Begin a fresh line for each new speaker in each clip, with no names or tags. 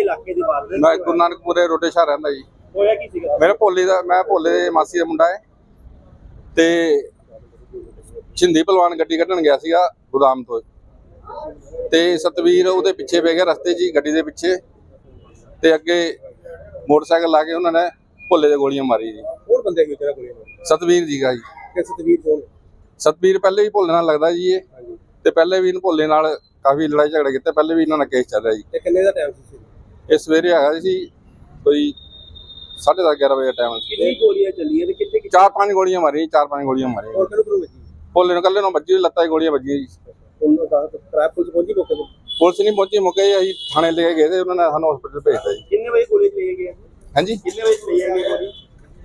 ਕਿਹੜੇ ਇਲਾਕੇ ਦੀ ਬਾਤ
ਮੈਂ ਗੁਰੂ ਨਾਨਕਪੁਰੇ ਰੋਡੇ ਸ਼ਾਹ ਰਹਿੰਦਾ ਜੀ।
ਹੋਇਆ ਕੀ ਸੀਗਾ?
ਮੇਰੇ ਭੋਲੇ ਦਾ ਮੈਂ ਭੋਲੇ ਦੇ ਮਾਸੀ ਦਾ ਮੁੰਡਾ ਹੈ। ਤੇ ਛਿੰਦੀ ਪਹਿਲਵਾਨ ਗੱਡੀ ਕੱਢਣ ਗਿਆ ਸੀਗਾ ਗੋਦਾਮ ਤੋਂ। ਤੇ ਸਤਵੀਰ ਉਹਦੇ ਪਿੱਛੇ ਪੈ ਗਿਆ ਰਸਤੇ 'ਚ ਹੀ ਗੱਡੀ ਦੇ ਪਿੱਛੇ। ਤੇ ਅੱਗੇ ਮੋਟਰਸਾਈਕਲ ਲਾ ਕੇ ਉਹਨਾਂ ਨੇ ਭੋਲੇ ਦੇ ਗੋਲੀਆਂ ਮਾਰੀ ਜੀ।
ਹੋਰ ਬੰਦੇ ਕਿਉਂ ਤੇਰਾ ਗੋਲੀ ਮਾਰੀ
ਸਤਵੀਰ ਜੀ ਦਾ ਜੀ।
ਕਿ ਸਤਵੀਰ ਕੌਣ?
ਸਤਵੀਰ ਪਹਿਲੇ ਵੀ ਭੋਲੇ ਨਾਲ ਲੱਗਦਾ ਜੀ ਇਹ। ਤੇ ਪਹਿਲੇ ਵੀ ਇਹਨੂੰ ਭੋਲੇ ਨਾਲ ਕਾਫੀ ਲੜਾਈ ਝਗੜੇ ਕੀਤੇ ਪਹਿਲੇ ਵੀ ਇਹਨਾਂ ਨਾਲ ਕੇਸ ਚੱਲ ਰਿਹਾ ਜੀ।
ਤੇ ਕਿੰਨੇ ਦਾ ਟਾਈਮ ਸੀ?
ਇਹ ਸਵੇਰੇ ਹੈਗਾ ਸੀ ਕੋਈ 10:30 11 ਵਜੇ ਟਾਈਮ ਸੀ
ਕਿੰਨੀ ਗੋਲੀਆਂ ਚੱਲੀਆਂ ਤੇ ਕਿੱਥੇ
ਚਾਰ ਪੰਜ ਗੋਲੀਆਂ ਮਾਰੀਆਂ ਚਾਰ ਪੰਜ ਗੋਲੀਆਂ ਮਾਰੀਆਂ।
ਹੋਰ ਕਿਹਨੂੰ ਕਿਹਨੂੰ ਵੱਜੀ
ਭੋਲੇ ਨੂੰ ਕੱਲੇ ਨੂੰ ਵੱਜੀ ਲੱਤਾਂ 'ਚ ਗੋਲੀਆਂ ਵੱਜੀਆਂ ਜੀ।
ਉਹਨਾਂ ਦਾ ਟ੍ਰੈਪ ਪੁਲਿਸ ਪਹੁੰਚੀ ਮੌਕੇ ਤੇ?
ਪੁਲਿਸ ਨਹੀਂ ਪਹੁੰਚੀ ਮੁੱਕੇ ਹੀ ਅਸੀਂ ਥਾਣੇ ਲੈ ਕੇ ਗਏ ਤੇ ਉਹਨਾਂ ਨੇ ਸਾਨੂੰ ਹਸਪੀਟਲ ਭੇਜਤਾ ਜੀ।
ਕਿੰਨੇ ਵਜੇ ਗੋਲੀ ਚਲਾਈ ਗਈ
ਹਾਂਜੀ?
ਕਿੰਨੇ ਵਜੇ ਚਲਾਈ ਗਈ ਗੋਲੀ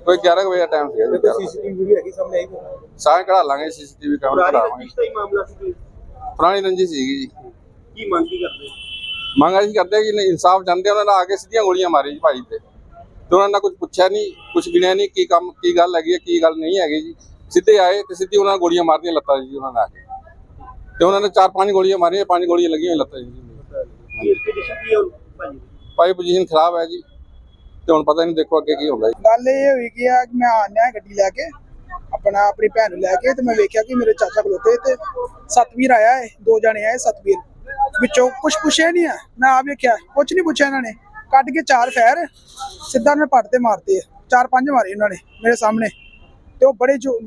ਕੋਈ 11 ਕੁ ਵਜੇ ਦਾ ਟਾਈਮ ਸੀਗਾ ਜੀ
ਤੇ
11
ਸੀਸੀਟੀਵੀ ਵੀਡੀਓ ਹੈਗੀ ਸਾਹਮਣੇ ਆਈ ਕੋਈ?
ਸਾਰੇ ਕਢਾ ਲਾਂਗੇ ਸੀਸੀਟੀਵੀ ਕੈਮਰਾ
ਪੁਰਾਣੀ
ਕਢਾਵਾਂਗੇ।
ਰੰਜਿਸ਼ ਦਾ ਹੀ ਮਾਮਲਾ ਸੀ ਕੋਈ?
ਪੁਰਾਣੀ ਰੰਜੀ ਸੀਗੀ ਜੀ।
ਕੀ ਮੰਗ ਕੀ ਕਰਦੇ
ਮੰਗ ਅਸੀਂ ਕਰਦੇ ਕਿ ਇਨਸਾਫ ਜਾਂਦੇ ਉਹਨਾਂ ਨੇ ਆ ਕੇ ਸਿੱਧੀਆਂ ਗੋਲੀਆਂ ਮਾਰੀ ਜੀ ਭਾਈ ਤੇ। ਤੇ ਉਹਨਾਂ ਨੇ ਕੁਝ ਪੁੱਛਿਆ ਨਹੀਂ, ਕੁਝ ਗਿਣਿਆ ਨਹੀਂ ਕੀ ਕੰਮ, ਕੀ ਗੱਲ ਹੈਗੀ ਹੈ, ਕੀ ਗੱਲ ਨਹੀਂ ਹੈਗੀ ਜੀ। ਸਿੱਧੇ ਆਏ ਤੇ ਸਿੱਧੀ ਉਹਨਾਂ ਗੋਲੀਆਂ ਮਾਰਦੀਆਂ ਲੱਤਾਂ ਜੀ, ਉਹਨਾਂ ਨੇ ਆ ਕੇ। ਤੇ ਉਹਨਾਂ ਨੇ ਚਾਰ ਪੰਜ ਗੋਲੀਆਂ ਮਾਰੀਆਂ, ਪੰਜ ਗੋਲੀਆਂ ਲੱਗੀਆਂ ਲੱਤਾਂ ਜੀ। ਭਾਈ ਪੋਜੀਸ਼ਨ ਖਰਾਬ ਹੈ ਜੀ। ਤੇ ਹੁਣ ਪਤਾ ਨਹੀਂ ਦੇਖੋ ਅੱਗੇ ਕੀ ਹੁੰਦਾ ਜੀ।
ਗੱਲ ਇਹ ਹੋਈ ਕਿ ਆ ਮੈਂ ਆਨਿਆ ਗੱਡੀ ਲੈ ਕੇ, ਆਪਣਾ, ਆਪਣੀ ਭੈਣ ਨੂੰ ਲੈ ਕੇ ਤੇ ਮੈਂ ਵੇਖਿਆ ਕਿ ਮੇਰੇ ਚਾਚਾ ਖਲੋਤੇ ਤੇ ਸਤਵੀਰ ਆਇਆ ਹੈ, ਦੋ ਜਣੇ ਆਏ ਸਤਵੀਰ। ਵਿੱਚੋਂ ਕੁਝ ਪੁੱਛਿਆ ਨਹੀਂ ਹੈ ਮੈਂ ਆ ਵੇਖਿਆ ਕੁਝ ਨਹੀਂ ਪੁੱਛਿਆ ਇਹਨਾਂ ਨੇ। ਕੱਢ ਕੇ ਚਾਰ ਫੈਰ ਸਿੱਧਾ ਨੇ ਪੱਟ ਤੇ ਮਾਰਤੇ ਆ। ਚਾਰ ਪੰਜ ਮਾਰੇ ਇਹਨਾਂ ਨੇ ਮੇਰੇ ਸਾਹਮਣੇ। ਤੇ ਉਹ ਬੜੇ ਜੋ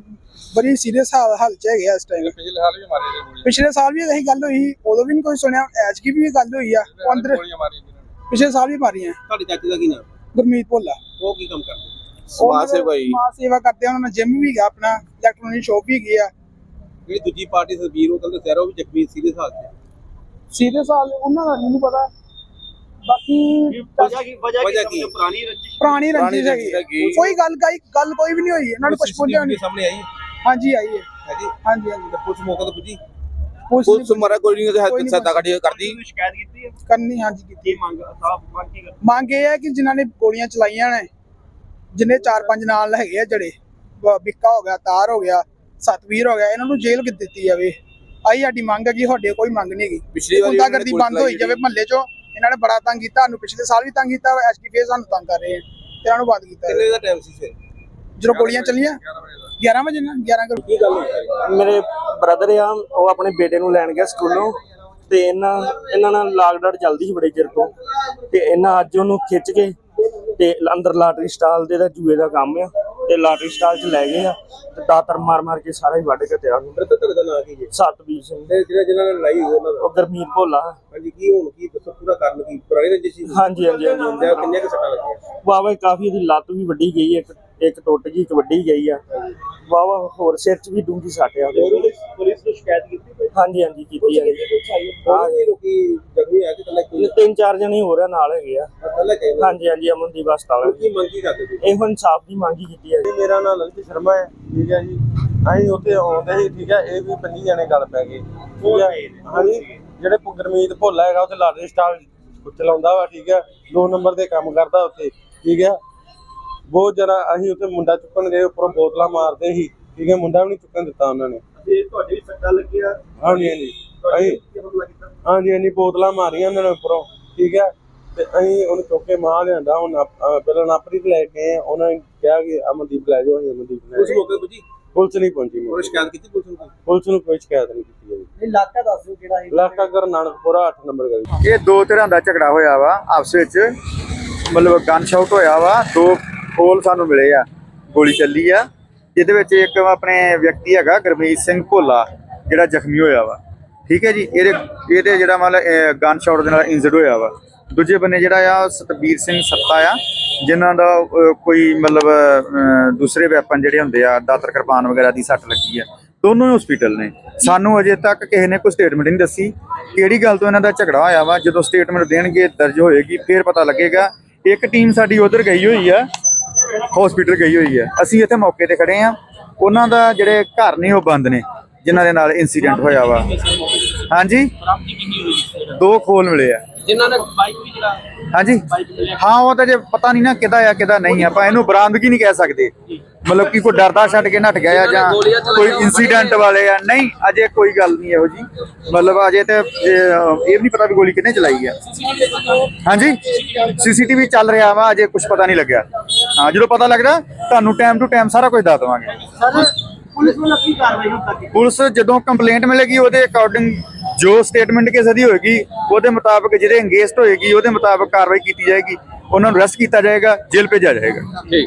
ਬੜੀ ਸੀਰੀਅਸ ਹਾਲ ਚ ਹੈਗੇ ਆ ਇਸ ਟਾਈਮ
ਪਿਛਲੇ ਹਾਲ ਵੀ ਮਾਰੀ ਜੀ ਗੋਲੀਆਂ।
ਪਿਛਲੇ ਸਾਲ ਵੀ ਇਹੀ ਗੱਲ ਹੋਈ ਉਦੋਂ ਵੀ ਨਹੀਂ ਕੋਈ ਸੁਣਿਆ ਐਤਕੀ ਵੀ ਇਹ ਗੱਲ ਹੋਈ ਆ ਉਹ ਅੰਦਰ
ਗੋਲੀਆਂ ਮਾਰੀ ਨੇ।
ਪਿਛਲੇ ਸਾਲ ਵੀ ਮਾਰੀਆਂ।
ਤੁਹਾਡੇ ਚਾਚੇ ਦਾ ਕੀ ਨਾਮ?
ਗੁਰਮੀਤ ਭੋਲਾ।
ਉਹ ਕੀ ਕੰਮ ਕਰਦੇ?
ਸਮਾਜ ਸੇਵਾ ਹੀ ਸਮਾਜ ਸੇਵਾ ਕਰਦੇ ਆ ਉਹਨਾਂ ਨੇ ਜਿਮ ਵੀ ਹੈਗਾ ਆਪਣਾ ਇਲੈਕਟ੍ਰੋਨਿਕ ਸ਼ੋਪ ਵੀ ਹੈਗੀ ਆ
ਜਿਹੜੀ ਦੂਜੀ ਪਾਰਟੀ ਸਤਵੀਰ ਉਹ ਕਹਿੰਦੇ ਸਹਿਰਾ ਵੀ ਜ਼ਖਮੀ ਸੀਰੀਅਸ ਹਾਲਤ ਹੈ
ਸੀਰੀਅਸ ਹਾਲ ਉਹਨਾਂ ਦਾ ਨਹੀਂ ਪਤਾ ਬਾਕੀ
ਵਜ੍ਹਾ ਕੀ ਵਜ੍ਹਾ ਕੀ ਪੁਰਾਣੀ ਰੰਜਿਸ਼?
ਪੁਰਾਣੀ ਰੰਜਿਸ਼ ਹੈਗੀ। ਕੋਈ ਗੱਲ ਕਾਈ ਗੱਲ ਕੋਈ ਵੀ ਨਹੀਂ ਹੋਈ ਇਹਨਾਂ ਨੂੰ ਕੁਝ ਪੁੱਛਿਆ ਨਹੀਂ
ਸਾਹਮਣੇ ਆਈ
ਹਾਂਜੀ ਆਈ ਹੈ। ਹਾਂਜੀ ਹਾਂਜੀ।
ਤੇ ਪੁਲਿਸ ਮੌਕੇ ਤੇ ਪੁੱਜੀ?
ਪੁਲਿਸ
ਮਰਾ ਕੋਈ ਨਹੀਂ
ਨਹੀਂ
ਸੱਤਾ ਕੱਢੀ ਕਰਦੀ?
ਸ਼ਿਕਾਇਤ ਕੀਤੀ ਹੈ?
ਕਰਨੀ ਹਾਂਜੀ ਕੀਤੀ।
ਮੰਗ ਸਾਫ਼ ਮੰਗ ਕੀ ਕਰਦੇ?
ਮੰਗ ਇਹ ਹੈ ਕਿ ਜਿਨ੍ਹਾਂ ਨੇ ਗੋਲੀਆਂ ਚਲਾਈਆਂ ਨੇ ਜਿੰਨੇ ਚਾਰ ਪੰਜ ਨਾਲ ਹੈਗੇ ਆ ਜਿਹੜੇ ਬ- ਬਿੱਕਾ ਹੋ ਗਿਆ ਤਾਰ ਹੋ ਗਿਆ ਸਤਵੀਰ ਹੋ ਗਿਆ ਇਹਨਾਂ ਨੂੰ ਜੇਲ੍ਹ ਕਿ ਦਿੱਤੀ ਜਾਵੇ। ਆਈ ਸਾਡੀ ਮੰਗ ਹੈ ਕਿ ਤੁਹਾਡੇ ਕੋਈ ਮੰਗ ਨਹੀਂ ਹੈਗੀ।
ਪਿਛਲੀ ਵਾਰੀ
ਗੁੰਡਾਗਰਦੀ ਬੰਦ ਹੋਈ ਜਾਵੇ ਮਹੱਲੇ 'ਚੋਂ ਇਹਨਾਂ ਨੇ ਬੜਾ ਤੰਗ ਕੀਤਾ ਸਾਨੂੰ ਪਿਛਲੇ ਸਾਲ ਵੀ ਤੰਗ ਕੀਤਾ ਐਸਟੀ ਫੇਰ ਸਾਨੂੰ ਤੰਗ ਕਰ ਰਹੇ ਆ ਤੇ ਇਹਨਾਂ ਨੂੰ ਬੰਦ ਕੀਤਾ।
ਕਿੰਨੇ ਦਾ ਟਾਈਮ ਸੀ ਸਰ
ਜਦੋਂ ਗੋਲੀਆਂ ਚੱਲੀਆਂ? 11 ਵਜੇ ਨਾ 11 ਕਰ
ਕੀ ਗੱਲ ਹੋਈ?
ਮੇਰੇ ਬ੍ਰਦਰ ਆ ਉਹ ਆਪਣੇ ਬੇਟੇ ਨੂੰ ਲੈਣ ਗਿਆ ਸਕੂਲੋਂ ਤੇ ਇਹਨਾਂ ਇਹਨਾਂ ਨਾਲ ਲਾਕਡਾਊਨ ਚੱਲਦੀ ਸੀ ਬੜੇ ਚਿਰ ਤੋਂ ਤੇ ਇਹਨਾਂ ਅੱਜ ਉਹਨੂੰ ਖਿੱਚ ਕੇ ਤੇ ਅੰਦਰ ਲਾਟਰੀ ਸਟਾਲ ਦੇ ਦਾ ਜੂਏ ਦਾ ਕੰਮ ਆ। ਤੇ ਲਾਟਰੀ ਸਟਾਲ 'ਚ ਲੈ ਗਏ ਆ ਤੇ ਦਾਤਰ ਮਾਰ ਮਾਰ ਕੇ ਸਾਰਾ ਹੀ ਵੱਢ ਕੇ ਤੇ ਆ
ਤੇ ਤੁਹਾਡੇ ਦਾ ਨਾਂ ਕੀ ਜੀ
ਸਤਵੀਰ ਸਿੰਘ।
ਤੇ ਜਿਹੜਾ ਜਿਹਨਾਂ ਨਾਲ ਲੜਾਈ ਹੋਈ ਉਹਨਾਂ ਦਾ?
ਉਹ ਗਰਮੀਤ ਭੋਲਾ।
ਹਾਂਜੀ ਕੀ ਹੁਣ ਕੀ ਦੱਸੋ ਪੂਰਾ ਕਾਰਨ ਕੀ? ਪੁਰਾਣੀ ਰੰਜਿਸ਼ ਸੀ?
ਹਾਂਜੀ ਹਾਂਜੀ ਹਾਂਜੀ,
ਕਿੰਨੇ ਕੁ ਸੱਟਾਂ ਲੱਗੀਆਂ?
ਵਾਵਾ ਕਾਫੀ ਦੀ ਲੱਤ ਵੀ ਵੱਡੀ ਗਈ ਇੱਕ ਇੱਕ ਟੁੱਟ ਗਈ ਇੱਕ ਵੱਡੀ ਗਈ ਆ। ਵਾਵਾ ਹੋਰ ਸਿਰ 'ਚ ਵੀ ਡੂੰਗੀ ਸੱਟ ਆ ਉਹਦੇ
ਪੁਲਿਸ ਨੂੰ ਸ਼ਿਕਾਇਤ ਕੀਤੀ ਕੋਈ?
ਹਾਂਜੀ ਹਾਂਜੀ ਕੀਤੀ ਆ? ਜੀ
ਹਾਂ ਇਹ ਲੋਕੀ ਜ਼ਖਮੀ ਆ ਕਿ ਕੱਲਾ ਕੀ
ਇਹ ਤਿੰਨ ਚਾਰ ਜਣੇ ਹੋਰ ਆ ਨਾਲ ਹੈਗੇ ਆ। ਹਾਂਜੀ ਹਾਂਜੀ ਅਮਨਦੀਪ ਹਸਪਤਾਲ
ਕੀ ਮੰਗ ਕਰਦੇ
ਇਹੋ ਇਨਸਾਫ ਦੀ ਮੰਗ ਹੀ ਕੀਤੀ ਹੈ
ਜੀ ਮੇਰਾ ਨਾਮ ਲਲਿਤ ਸ਼ਰਮਾ ਹੈ ਠੀਕ ਹੈ ਜੀ। ਅਸੀਂ ਉੱਥੇ ਆਉਂਦੇ ਸੀ ਠੀਕ ਹੈ ਇਹ ਵੀ ਪੰਜੀ ਜਣੇ ਗੱਲ ਪੈ ਗਏ ਠੀਕ ਹੈ ਹਾਂਜੀ ਜਿਹੜੇ ਗੁਰਮੀਤ ਭੋਲਾ ਹੈਗਾ ਉੱਥੇ ਲਾਟਰੀ ਸਟਾਲ ਚਲਾਉਂਦਾ ਵਾ ਠੀਕ ਹੈ। ਦੋ ਨੰਬਰ ਦੇ ਕੰਮ ਕਰਦਾ ਉੱਥੇ ਠੀਕ ਹੈ। ਬਹੁਤ ਜਰਾ ਅਸੀਂ ਉੱਥੇ ਮੁੰਡਾ ਚੁੱਕਣ ਗਏ ਉੱਪਰੋਂ ਬੋਤਲਾਂ ਮਾਰਦੇ ਸੀ ਠੀਕ ਹੈ ਮੁੰਡਾ ਵੀ ਨਹੀਂ ਚੁੱਕਣ ਦਿੱਤਾ ਉਹਨਾਂ ਨੇ।
ਜੇ ਤੁਹਾਡੇ ਵੀ ਸੱਟਾਂ ਲੱਗੀਆਂ?
ਹਾਂਜੀ ਹਾਂਜੀ।
ਤੁਹਾਡੇ
ਅਸੀਂ
ਕੀ ਹਮਲਾ ਕੀਤਾ
ਹਾਂਜੀ ਹਾਂਜੀ ਬੋਤਲਾਂ ਮਾਰੀਆਂ ਉਹਨਾਂ ਨੇ ਉੱਪਰੋਂ ਠੀਕ ਹੈ। ਤੇ ਅਸੀਂ ਉਹਨੂੰ ਚੁੱਕ ਕੇ ਮਾਰ ਲਿਆਂਦਾ ਹੁਣ ਪਹਿਲਾਂ ਨਾਪਰੀ ਲੈ ਕੇ ਉਹਨਾਂ ਨੇ ਕਿਹਾ ਕਿ ਅਮਨਦੀਪ ਲੈ ਜਾਓ ਅਸੀਂ ਅਮਨਦੀਪ ਲੈ
ਉਸ। ਮੌਕੇ ਪੁੱਜੀ?
ਪੁਲਿਸ ਨਹੀਂ ਪਹੁੰਚੀ
ਉਹ ਸ਼ਿਕਾਇਤ ਕੀਤੀ ਪੁਲਿਸ ਨੂੰ ਕੋਈ?
ਪੁਲਿਸ ਨੂੰ ਕੋਈ ਸ਼ਿਕਾਇਤ ਨਹੀਂ ਕੀਤੀ ਗਈ
ਇਲਾਕਾ ਦੱਸ ਦਿਓ ਕਿਹੜਾ
ਇਲਾਕਾ ਗੁਰੂ ਨਾਨਕਪੁਰਾ 8 ਨੰਬਰ ਗਲੀ।
ਇਹ ਦੋ ਧਿਰਾਂ ਦਾ ਝਗੜਾ ਹੋਇਆ ਵਾ ਆਪਸ ਵਿੱਚ। ਮਤਲਬ ਗਨ ਸ਼ਾਟ ਹੋਇਆ ਵਾ ਦੋ ਖੋਲ ਸਾਨੂੰ ਮਿਲੇ ਆ, ਗੋਲੀ ਚੱਲੀ ਆ। ਜਿਹਦੇ ਵਿੱਚ ਇੱਕ ਆਪਣੇ ਵਿਅਕਤੀ ਹੈਗਾ, ਗੁਰਮੀਤ ਸਿੰਘ ਭੋਲਾ, ਜਿਹੜਾ ਜ਼ਖਮੀ ਹੋਇਆ ਵਾ। ਠੀਕ ਹੈ ਜੀ, ਇਹਦੇ ਇਹਦੇ ਜਿਹੜਾ ਮਤਲਬ ਗਨ ਸ਼ਾਟ ਦੇ ਨਾਲ ਇੰਜਰਡ ਹੋਇਆ ਵਾ। ਦੂਜੇ ਬੰਨੇ ਜਿਹੜਾ ਆ, ਸਤਬੀਰ ਸਿੰਘ ਸੱਤਾ ਆ, ਜਿਨ੍ਹਾਂ ਦਾ ਕੋਈ ਮਤਲਬ ਦੂਸਰੇ ਵੈਪਨ ਜਿਹੜੇ ਹੁੰਦੇ ਆ, ਦਾਤਰ ਕਿਰਪਾਨ ਵਗੈਰਾ ਦੀ ਸੱਟ ਲੱਗੀ ਆ। ਦੋਨੋਂ ਹਸਪੀਟਲ ਨੇ। ਸਾਨੂੰ ਅਜੇ ਤੱਕ ਕਿਸੇ ਨੇ ਕੋਈ ਸਟੇਟਮੈਂਟ ਨਹੀਂ ਦੱਸੀ। ਕਿਹੜੀ ਗੱਲ ਤੋਂ ਇਹਨਾਂ ਦਾ ਝਗੜਾ ਹੋਇਆ ਵਾ? ਜਦੋਂ ਸਟੇਟਮੈਂਟ ਦੇਣਗੇ, ਦਰਜ ਹੋਏਗੀ, ਫਿਰ ਪਤਾ ਲੱਗੇਗਾ। ਇੱਕ ਟੀਮ ਸਾਡੀ ਉਧਰ ਗਈ ਹੋਈ ਆ। ਹਸਪੀਟਲ ਗਈ ਹੋਈ ਆ ਅਸੀਂ ਇੱਥੇ ਮੌਕੇ ਤੇ ਖੜੇ ਆ ਉਹਨਾਂ ਦਾ ਜਿਹੜੇ ਘਰ ਨੇ ਉਹ ਬੰਦ ਨੇ ਜਿਨ੍ਹਾਂ ਦੇ ਨਾਲ ਇਨਸੀਡੈਂਟ ਹੋਇਆ ਵਾ। ਹਾਂਜੀ? ਦੋ ਖੋਲ ਮਿਲੇ ਆ।
ਜਿਨ੍ਹਾਂ ਨੇ ਬਾਈਕ ਵੀ ਜਿਹੜਾ
ਹਾਂਜੀ? ਹਾਂ ਉਹ ਤਾਂ ਜੇ ਪਤਾ ਨਹੀਂ ਨਾ ਕਿਦਾ ਆ ਕਿਦਾ ਨਹੀਂ ਆਪਾਂ ਇਹਨੂੰ ਬਰਾਮਦਗੀ ਨਹੀਂ ਕਹਿ ਸਕਦੇ। ਮਤਲਬ ਕਿ ਕੋਈ ਡਰਦਾ ਛੱਡ ਕੇ ਨੱਠ ਗਿਆ ਜਾਂ ਕੋਈ ਇਨਸੀਡੈਂਟ ਵਾਲੇ ਆ। ਨਹੀਂ ਅਜੇ ਕੋਈ ਗੱਲ ਨਹੀਂ ਇਹੋ ਜੀ। ਮਤਲਬ ਅਜੇ ਤੇ ਇਹ ਵੀ ਨਹੀਂ ਪਤਾ ਵੀ ਗੋਲੀ ਕਿਹਨੇ ਚਲਾਈ ਆ। ਹਾਂਜੀ? ਸੀਸੀਟੀਵੀ ਚੱਲ ਰਿਹਾ ਵਾ ਅਜੇ ਕੁਝ ਪਤਾ ਨਹੀਂ ਲੱਗਿਆ। ਹਾਂ ਜਦੋਂ ਪਤਾ ਲੱਗਦਾ ਤੁਹਾਨੂੰ ਟਾਈਮ ਟੂ ਟਾਈਮ ਸਾਰਾ ਕੁਝ ਦੱਸ ਦਵਾਂਗੇ। ਪੁਲਿਸ ਜਦੋਂ ਕੰਪਲੇਂਟ ਮਿਲੇਗੀ ਉਹਦੇ ਅਕੋਰਡਿੰਗ ਜੋ ਸਟੇਟਮੈਂਟ ਕਿਸੇ ਦੀ ਹੋਏਗੀ ਉਹਦੇ ਮੁਤਾਬਕ ਜਿਹਦੇ ਅੰਗੇਜਡ ਹੋਏਗੀ ਉਹਦੇ ਮੁਤਾਬਕ ਕਾਰਵਾਈ ਕੀਤੀ ਜਾਏਗੀ। ਉਹਨਾਂ ਨੂੰ ਅਰੈਸਟ ਕੀਤਾ ਜਾਏਗਾ ਜੇਲ੍ਹ ਭੇਜਿਆ ਜਾਏਗਾ।